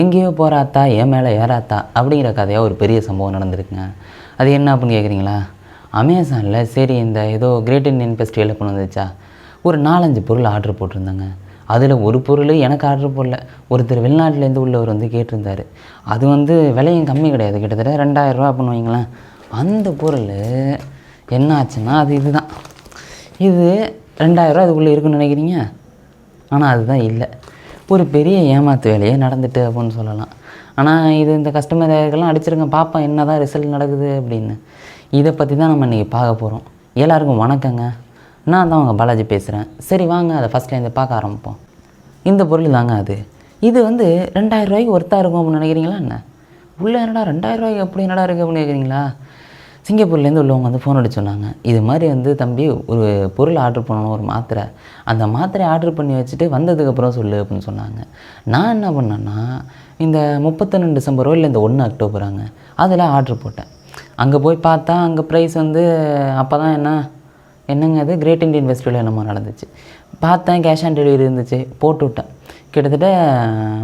எங்கேயோ போகிறாத்தா என் மேலே ஏறாத்தா அப்படிங்கிற கதையாக ஒரு பெரிய சம்பவம் நடந்திருக்குங்க. அது என்ன அப்படின்னு கேட்குறீங்களா அமேசானில் சரி இந்த ஏதோ கிரேட் இண்டியன் ஃபெஸ்டிவலில் கொண்டு வந்துச்சா ஒரு நாலஞ்சு பொருள் ஆர்டர் போட்டிருந்தாங்க. அதில் ஒரு பொருள் எனக்கு ஆர்டர் போடல. ஒருத்தர் வெளிநாட்டிலேருந்து உள்ளவர் வந்து கேட்டிருந்தார். அது வந்து விலையும் கம்மி கிடையாது. கிட்டத்தட்ட ரெண்டாயிரரூவா அப்படின்னு வைங்களேன் அந்த பொருள் என்ன ஆச்சுன்னா அது இதுதான். இது ரெண்டாயிரரூவா அதுக்குள்ளே இருக்குன்னு நினைக்கிறீங்க? ஆனால் அதுதான் இல்லை. ஒரு பெரிய ஏமாத்து வேலையே நடந்துட்டு அப்படின்னு சொல்லலாம். ஆனால் இது இந்த கஸ்டமர் கேர்க்கெல்லாம் அடிச்சிருங்க பார்ப்போம் என்ன தான் ரிசல்ட் நடக்குது அப்படின்னு. இதை பற்றி தான் நம்ம இன்றைக்கி பார்க்க போகிறோம் எல்லாருக்கும் வணக்கங்க. நான் தான் உங்கள் பாலாஜி பேசுகிறேன் சரி வாங்க அதை ஃபஸ்ட்லேருந்து பார்க்க ஆரம்பிப்போம். இந்த பொருள் தாங்க அது. இது வந்து ரெண்டாயிரம் ரூபாய்க்கு ஒர்த்தாக இருக்கும் அப்படின்னு நினைக்கிறீங்களா என்ன? உள்ளே என்னடா ரெண்டாயிரம் ரூபாய்க்கு எப்படி என்னடா இருக்குது அப்படின்னு கேட்குறீங்களா சிங்கப்பூர்லேருந்து உள்ளவங்க வந்து ஃபோன் அடிச்சு சொன்னாங்க. இது மாதிரி வந்து தம்பி ஒரு பொருள் ஆர்டர் பண்ணணும் ஒரு மாத்திரை. அந்த மாத்திரை ஆர்டர் பண்ணி வச்சுட்டு வந்ததுக்கப்புறம் சொல்லு அப்படின்னு சொன்னாங்க. நான் என்ன பண்ணேன்னா இந்த முப்பத்தொன்று டிசம்பரோ இல்லை இந்த ஒன்று அக்டோபராங்க அதில் ஆர்டர் போட்டேன். அங்கே போய் பார்த்தா அங்கே ப்ரைஸ் வந்து அப்போ தான் என்ன என்னங்க அது கிரேட் இண்டியன் ஃபெஸ்டிவல் என்னமோ நடந்துச்சு. பார்த்தேன் கேஷ் ஆன் டெலிவரி இருந்துச்சு போட்டு விட்டேன். கிட்டத்தட்ட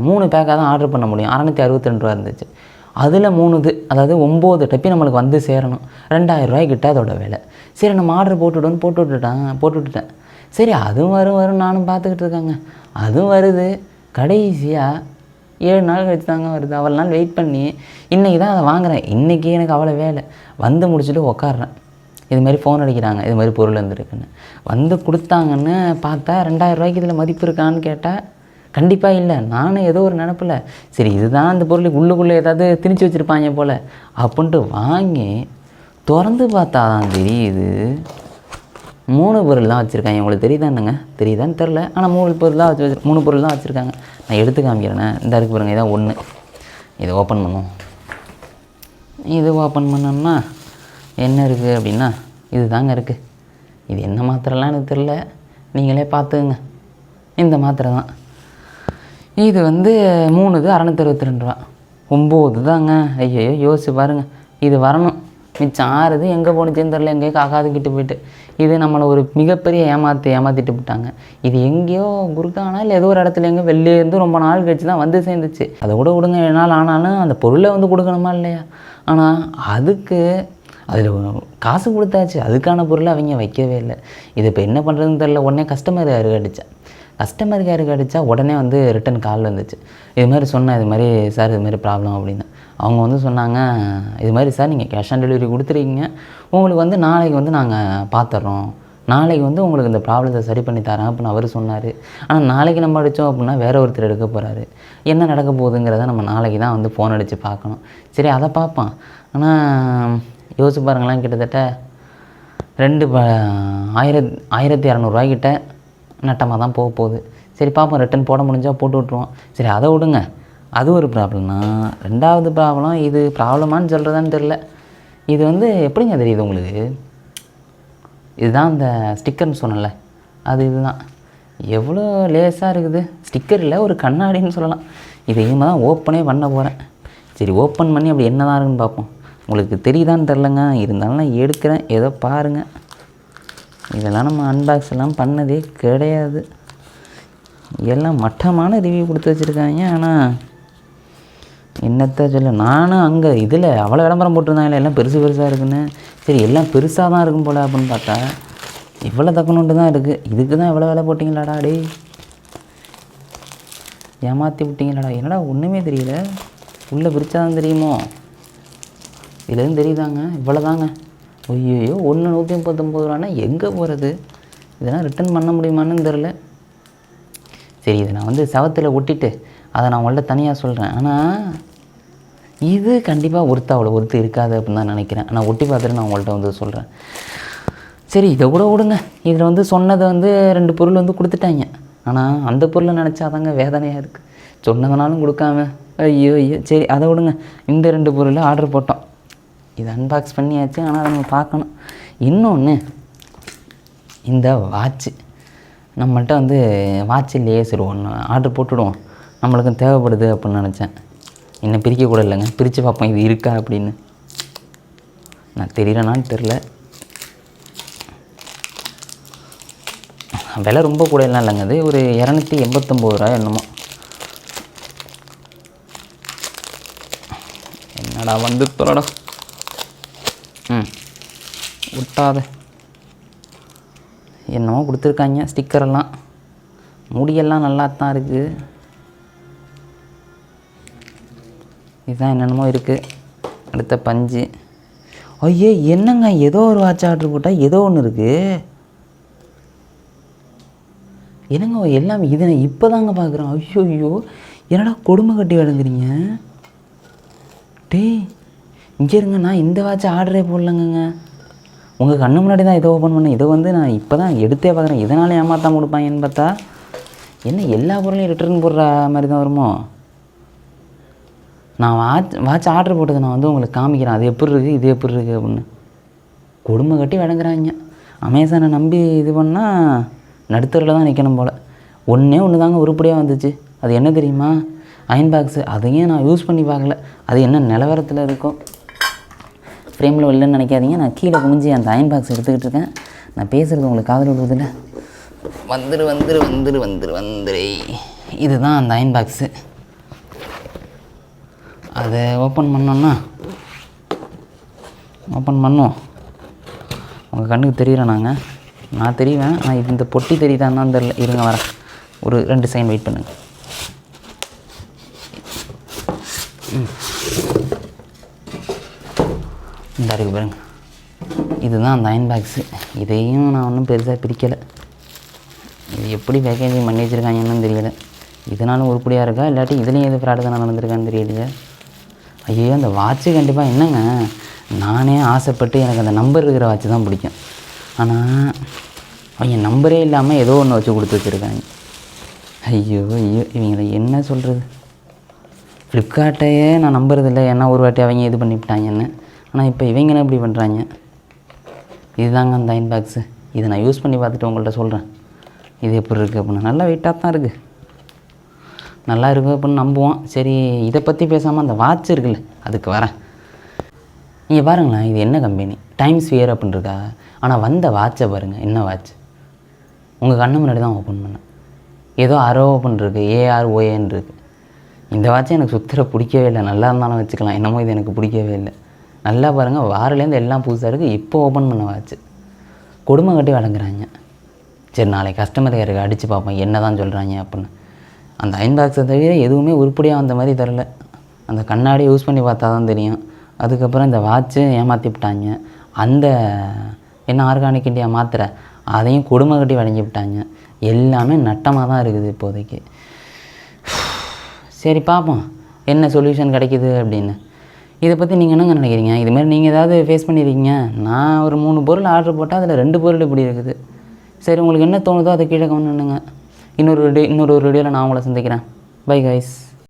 மூணு பேக்காக தான் ஆர்டர் பண்ண முடியும். அறநூற்றி அறுபத்தி ரெண்டு ரூபா இருந்துச்சு. அதில் மூணு இது அதாவது ஒம்பது டப்பி நம்மளுக்கு வந்து சேரணும். ரெண்டாயிரம் ரூபாய்க்கிட்ட அதோட விலை. சரி நம்ம ஆர்டர் போட்டுவிடுன்னு போட்டு விட்டுட்டாங்க போட்டு விட்டுட்டேன். சரி அதுவும் வரும் வரும் நானும் பார்த்துக்கிட்டு இருக்காங்க. அதுவும் வருது. கடைசியாக ஏழு நாள் கழிச்சு தாங்க வருது. அவ்வளோ நாள் வெயிட் பண்ணி இன்றைக்கி தான் அதை வாங்குகிறேன் இன்றைக்கி எனக்கு அவ்வளோ வேலை. வந்து முடிச்சுட்டு உக்காடுறேன் இது மாதிரி ஃபோன் அடிக்கிறாங்க. இது மாதிரி பொருள் வந்துருக்குன்னு. வந்து கொடுத்தாங்கன்னு பார்த்தா ரெண்டாயிரம் ரூபாய்க்கு இதில் மதிப்பு இருக்கான்னு கேட்டால் கண்டிப்பாக இல்லை. நானும் ஏதோ ஒரு நினப்பில் சரி இதுதான் அந்த பொருள் உள்ளுக்குள்ளே ஏதாவது திணிச்சு வச்சுருப்பாங்க போல் அப்படின்ட்டு வாங்கி திறந்து பார்த்தா தான் தெரியுது. மூணு பொருள்லாம் வச்சுருக்காங்க. உங்களுக்கு தெரியுதானுங்க தெரியுதான்னு தெரில ஆனால் மூணு பொருள்லாம் வச்சு வச்சு மூணு பொருள் தான் வச்சுருக்காங்க. நான் எடுத்து காமிக்கிறேனே. இந்த இருக்கு பாருங்கள் இதான் ஒன்று இதை ஓப்பன் பண்ணுவோம். இது ஓப்பன் பண்ணோம்னா என்ன இருக்குது அப்படின்னா இது தாங்க இருக்குது இது என்ன மாத்திரைலாம் எனக்கு தெரில நீங்களே பார்த்துக்குங்க. இந்த மாத்திரை தான். இது வந்து மூணு இது அறநூற்றி ரெண்டு ரூபா. ஒம்பது தாங்க. ஐயோ யோசிச்சு பாருங்கள் இது வரணும். மிச்சம் ஆறுது எங்கே போணுச்சுன்னு தெரில எங்கேயோ காக்காதுக்கிட்டு போயிட்டு. இது நம்மளை ஒரு மிகப்பெரிய ஏமாற்றி ஏமாற்றிட்டு போட்டாங்க இது எங்கேயோ குறுக்கானா இல்லை ஏதோ ஒரு இடத்துல எங்கே வெளிலேருந்து ரொம்ப நாள் கழிச்சு தான் வந்து சேர்ந்துச்சு. அதை கூட விடுங்க ஏழு நாள் ஆனாலும் அந்த பொருளை வந்து கொடுக்கணுமா இல்லையா? ஆனால் அதுக்கு அதில் காசு கொடுத்தாச்சு. அதுக்கான பொருளை அவங்க வைக்கவே இல்லை. இது இப்போ என்ன பண்ணுறதுன்னு தெரில உடனே கஸ்டமர் யாருக்கு கஸ்டமர் கேருக்கு அடித்தா உடனே வந்து ரிட்டன் கால் வந்துச்சு. இது மாதிரி சொன்னேன் இது மாதிரி சார் இது மாதிரி ப்ராப்ளம் அப்படின்னு. அவங்க வந்து சொன்னாங்க இது மாதிரி சார் நீங்கள் கேஷ் ஆன் டெலிவரி கொடுத்துருக்கீங்க உங்களுக்கு வந்து நாளைக்கு வந்து நாங்கள் பார்த்துட்றோம் நாளைக்கு வந்து உங்களுக்கு இந்த ப்ராப்ளத்தை சரி பண்ணி தரேன் அப்படின்னு அவர் சொன்னார். ஆனால் நாளைக்கு நம்ம அடித்தோம் அப்படின்னா வேற ஒருத்தர் எடுக்க போகிறாரு என்ன நடக்க போகுதுங்கிறத நம்ம நாளைக்கு தான் வந்து ஃபோன் அடித்து பார்க்கணும். சரி அதை பார்ப்பான் ஆனால் யோசிச்சு பாருங்களேன் கிட்டத்தட்ட ரெண்டு ப ஆயிரத் ஆயிரத்தி இரநூறுவாய்க்கிட்ட நட்டமாக தான் போக போகுது. சரி பார்ப்போம் ரிட்டன் போட முடிஞ்சால் போட்டு விட்ருவோம் சரி அதை விடுங்க. அது ஒரு ப்ராப்ளம்னா ரெண்டாவது ப்ராப்ளம் இது ப்ராப்ளமான்னு சொல்கிறதான்னு தெரில இது வந்து எப்படிங்க தெரியுது உங்களுக்கு? இதுதான் அந்த ஸ்டிக்கர்னு சொன்னல அது இதுதான். எவ்வளோ லேஸாக இருக்குது. ஸ்டிக்கர் இல்லை ஒரு கண்ணாடின்னு சொல்லலாம். இது இனிமேல் தான் ஓப்பனே பண்ண போகிறேன் சரி ஓப்பன் பண்ணி அப்படி என்ன தான் இருக்குன்னு பார்ப்போம் உங்களுக்கு தெரியுதான்னு தெரிலங்க. இருந்தாலும் நான் எடுக்கிறேன். ஏதோ பாருங்கள் இதெல்லாம் நம்ம அன்பாக்ஸ் எல்லாம் பண்ணதே கிடையாது. எல்லாம் மட்டமான ரிவ்யூ கொடுத்து வச்சுருக்காங்க. ஆனால் என்னத்த சொல்ல நானும் அங்கே இதில் அவ்வளோ விளம்பரம் போட்டிருந்தாங்களே எல்லாம் பெருசு பெருசாக இருக்குன்னு. சரி எல்லாம் பெருசாக தான் இருக்கும் போல அப்படின்னு பார்த்தா இவ்வளோ தக்கணுன்ட்டு தான் இருக்குது இதுக்கு தான் இவ்வளோ வேலை போட்டிங்களாடா டே ஏமாற்றி விட்டீங்களாடா? என்னடா ஒன்றுமே தெரியல. உள்ளே பிரித்தா தான் தெரியுமோ? இதுலேருந்து தெரியுதாங்க. இவ்வளோதாங்க ஐயோ ஒன்று நூற்றி முப்பத்தொம்பது ரூபான்னா எங்கே போகிறது இதெல்லாம் ரிட்டர்ன் பண்ண முடியுமான்னு தெரில சரி இதை நான் வந்து சவத்தில் ஒட்டிட்டு அதை நான் உங்கள்கிட்ட தனியாக சொல்கிறேன் ஆனால் இது கண்டிப்பாக ஒருத்த அவ்வளோ ஒருத்து இருக்காது அப்படின்னு தான் நினைக்கிறேன். நான் ஒட்டி பார்த்துட்டு நான் உங்கள்கிட்ட வந்து சொல்கிறேன் சரி இதை கூட விடுங்க. இதில் வந்து சொன்னதை வந்து ரெண்டு பொருள் வந்து கொடுத்துட்டாங்க. ஆனால் அந்த பொருளை நினச்சாதாங்க வேதனையாக இருக்குது சொன்னதுனாலும் கொடுக்காம ஐயோ ஐயோ சரி அதை விடுங்க. இந்த ரெண்டு பொருளை ஆர்டர் போட்டோம். இது அன்பாக்ஸ் பண்ணியாச்சு ஆனால் அதை நம்ம பார்க்கணும். இன்னொன்று இந்த வாட்ச்சு நம்மள்ட்ட வந்து வாட்ச் இல்லையே சரி ஒன்று ஆர்டர் போட்டுடுவோம். நம்மளுக்கும் தேவைப்படுது அப்படின்னு நினச்சேன். இன்னும் பிரிக்க கூட இல்லைங்க. பிரித்து பார்ப்போம் இது இருக்கா அப்படின்னு. நான் தெரியலனான்னு தெரில விலை ரொம்ப கூட எல்லாம் இல்லைங்க அது. ஒரு இரநூத்தி எண்பத்தொம்போது ரூபாய் என்னமோ. என்னடா வந்து தொலடா ம். விட்டாத என்னமோ கொடுத்துருக்காங்க ஸ்டிக்கரெல்லாம் முடியெல்லாம் நல்லா தான் இருக்குது இதுதான் என்னென்னமோ இருக்குது அடுத்த பஞ்சு. ஐயே என்னங்க ஏதோ ஒரு வாட்ச் ஆர்டர் போட்டால் ஏதோ ஒன்று இருக்குது என்னங்க எல்லாமே இதை நான் இப்போ தாங்க பார்க்குறேன் ஐயோ ஐயோ என்னடா கொடுமை கட்டி வழங்குறீங்க டேய் இங்கே இருங்க நான் இந்த வாட்ச் ஆர்டரே போடலங்கங்க. உங்கள் கண்ணு முன்னாடி தான் இதை ஓப்பன் பண்ணேன். இதை வந்து நான் இப்போ தான் எடுத்தே பார்க்குறேன். இதனால் ஏமாத்தாம கொடுப்பாங்கன்னு பார்த்தா என்ன எல்லா பொருளையும் ரிட்டர்ன் போடுற மாதிரி தான் வருமோ? நான் வாட்ச் வாட்ச் ஆர்டர் போட்டது நான் வந்து உங்களுக்கு காமிக்கிறேன். அது எப்படி இருக்குது இது எப்படி இருக்குது அப்படின்னு. கொடுமை கட்டி வழங்குறாங்க அமேசானை நம்பி இது பண்ணால் நடுத்தரில் தான் நிற்கணும் போல். ஒன்றே ஒன்று தாங்க உருப்படியாக வந்துச்சு. அது என்ன தெரியுமா? Iron box. அதையும் நான் யூஸ் பண்ணி பார்க்கல. அது என்ன நிலவரத்தில் இருக்கோ ஃப்ரேமில் இல்லைன்னு நினைக்காதீங்க. நான் கீழே குமிஞ்சி அந்த அயன் பாக்ஸ் எடுத்துக்கிட்டு இருக்கேன். நான் பேசுகிறது உங்களுக்கு காதல் விடுறதில்ல வந்துரு வந்துரு வந்துரு வந்துரு வந்துரு. இதுதான் அந்த அயன் பாக்ஸு அதை ஓப்பன் பண்ணோன்னா ஓப்பன் பண்ணோம். உங்கள் கண்ணுக்கு தெரியல நாங்கள் நான் தெரிவேன் ஆனால் இது இந்த பொட்டி தெரியுதான்னு தான் தெரில இருங்க வரேன். ஒரு ரெண்டு செகண்ட் வெயிட் பண்ணுங்கள் ம். இந்த இருக்கு பாருங்க. இதுதான் அந்த அயன் பாக்ஸு இதையும் நான் ஒன்றும் பெருசாக பிரிக்கலை. இது எப்படி பேக்கேஜிங் பண்ணி வச்சுருக்காங்கன்னு தெரியலை. இதனாலும் உருப்படியாக இருக்கா? இல்லாட்டி இதுலேயும் எது ஃப்ராடு தானே நடந்திருக்கான்னு தெரியலையே? ஐயோ அந்த வாட்ச்சு கண்டிப்பாக என்னங்க? நானே ஆசைப்பட்டு எனக்கு அந்த நம்பர் இருக்கிற வாட்ச் தான் பிடிக்கும். ஆனால் அவங்க நம்பரே இல்லாமல் ஏதோ ஒன்று வச்சு கொடுத்து வச்சுருக்காங்க. ஐயோ ஐயோ இவங்களை என்ன சொல்கிறது ஃப்ளிப்கார்ட்டையே நான் நம்புறதில்லை. ஏன்னா ஒரு வாட்டி அவங்க இது பண்ணிவிட்டாங்கன்னு ஆனால் இப்போ இவங்க இப்படி பண்ணுறாங்க இதுதாங்க அந்த அயன் பாக்ஸு இதை நான் யூஸ் பண்ணி பார்த்துட்டு உங்கள்கிட்ட சொல்கிறேன் இது எப்படி இருக்குது அப்படின்னு. நல்லா வெயிட்டாக தான் இருக்குது நல்லா இருக்குது அப்படின்னு நம்புவோம். சரி இதை பற்றி பேசாமல் அந்த வாட்ச் இருக்குல்ல அதுக்கு வரேன். நீங்கள் பாருங்களேன் இது என்ன கம்பெனி டைம்ஸ் வியர் அப்படின்னு இருக்கா ஆனால் வந்த வாட்சை பாருங்கள் என்ன வாட்ச் உங்கள் கண்ணு முன்னாடி தான் ஓப்பன் பண்ணேன். ஏதோ அரோ ஓப்பன் இருக்குது ஏஆர் ஓஏன்னு இருக்குது இந்த வாட்சை எனக்கு சுத்தர பிடிக்கவே இல்லை. நல்லா இருந்தாலும் வச்சுக்கலாம். என்னமோ இது எனக்கு பிடிக்கவே இல்லை. நல்லா பாருங்கள் வாரிலேருந்து எல்லாம் புதுசாக இருக்குது இப்போ ஓப்பன் பண்ண வாட்ச் கொடுமை கட்டி வழங்குறாங்க சரி நாளைக்கு கஸ்டமர் கேருக்கு அடித்து பார்ப்போம் என்ன தான் சொல்கிறாங்க அப்படின்னு. அந்த அயன் பாக்ஸை தவிர எதுவுமே உருப்படியாக வந்த மாதிரி தரல அந்த கண்ணாடி யூஸ் பண்ணி பார்த்தா தான் தெரியும். அதுக்கப்புறம் இந்த வாட்ச்சு ஏமாற்றி விட்டாங்க. அந்த என்ன ஆர்கானிக் இண்டியா மாத்திரை அதையும் கொடுமை கட்டி வழங்கி விட்டாங்க. எல்லாமே நட்டமாக தான் இருக்குது இப்போதைக்கு. சரி பார்ப்போம். என்ன சொல்யூஷன் கிடைக்கிது அப்படின்னு. இதை பற்றி நீங்கள் என்னங்க நினைக்கிறீங்க? இதுமாதிரி நீங்கள் ஏதாவது ஃபேஸ் பண்ணியிருக்கீங்க நான் ஒரு மூணு பொருள் ஆர்டர் போட்டால் அதில் ரெண்டு பொருள் இப்படி இருக்குது. சரி உங்களுக்கு என்ன தோணுதோ அதை கீழே கமெண்ட் பண்ணுங்க. இன்னொரு இன்னொரு ஒரு வீடியோவில் நான் உங்களை சந்திக்கிறேன். Bye guys